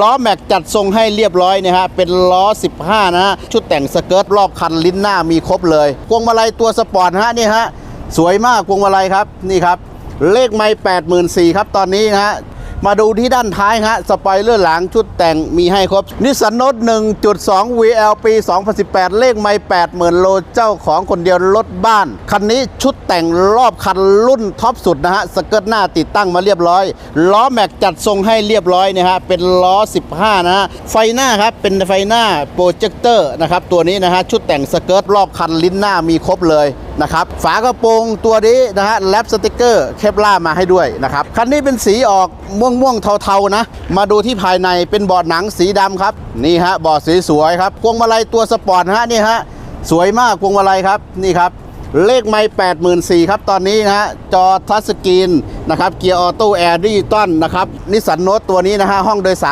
ล้อแม็กจัดทรงให้เรียบร้อยนะฮะเป็นล้อ 15 นะฮะชุดแต่งสเกิร์ตรอบคันลิ้นหน้ามีครบเลยพวงมาลัยตัวสปอร์ตฮะนี่ฮะสวยมากพวงมาลัยครับนี่ครับเลขไม่84,000ครับตอนนี้นะฮะ มาดูที่ด้านท้ายฮะสปอยเลอร์หลังชุดแต่งมีให้ครบนิสสันโนต1.2 VL ปี 2018 เลขไม่ 80,000 โลเจ้าของคนเดียวรถบ้าน คันนี้ชุดแต่งรอบคันรุ่นท็อปสุดนะฮะสเกิร์ตหน้าติดตั้งมาเรียบร้อย ล้อแม็กจัดทรงให้เรียบร้อยนะฮะเป็นล้อ 15 นะฮะไฟหน้าครับเป็นไฟหน้าโปรเจคเตอร์นะครับตัวนี้นะฮะชุดแต่งสเกิร์ตรอบคันลิ้นหน้ามีครบเลย นะครับฝากระโปรงตัวนี้นะฮะแลปสติกเกอร์เคปล่ามาให้ด้วยนะครับคันนี้เป็นสีออกม่วงม่วงๆเทาๆนะ มาดูที่ภายในเป็นเบาะหนังสีดำครับนี่ฮะเบาะสีสวยครับพวงมาลัยตัวสปอร์ตนะฮะนี่ฮะสวยมากพวงมาลัยครับนี่ครับเลขไม่84,000ครับ ตอนนี้นะฮะ จอทัชสกรีนนะครับ เกียร์ออโต้แอร์ดิจิตอลนะครับ นิสสันโนตตัวนี้นะฮะ ห้องโดยสาร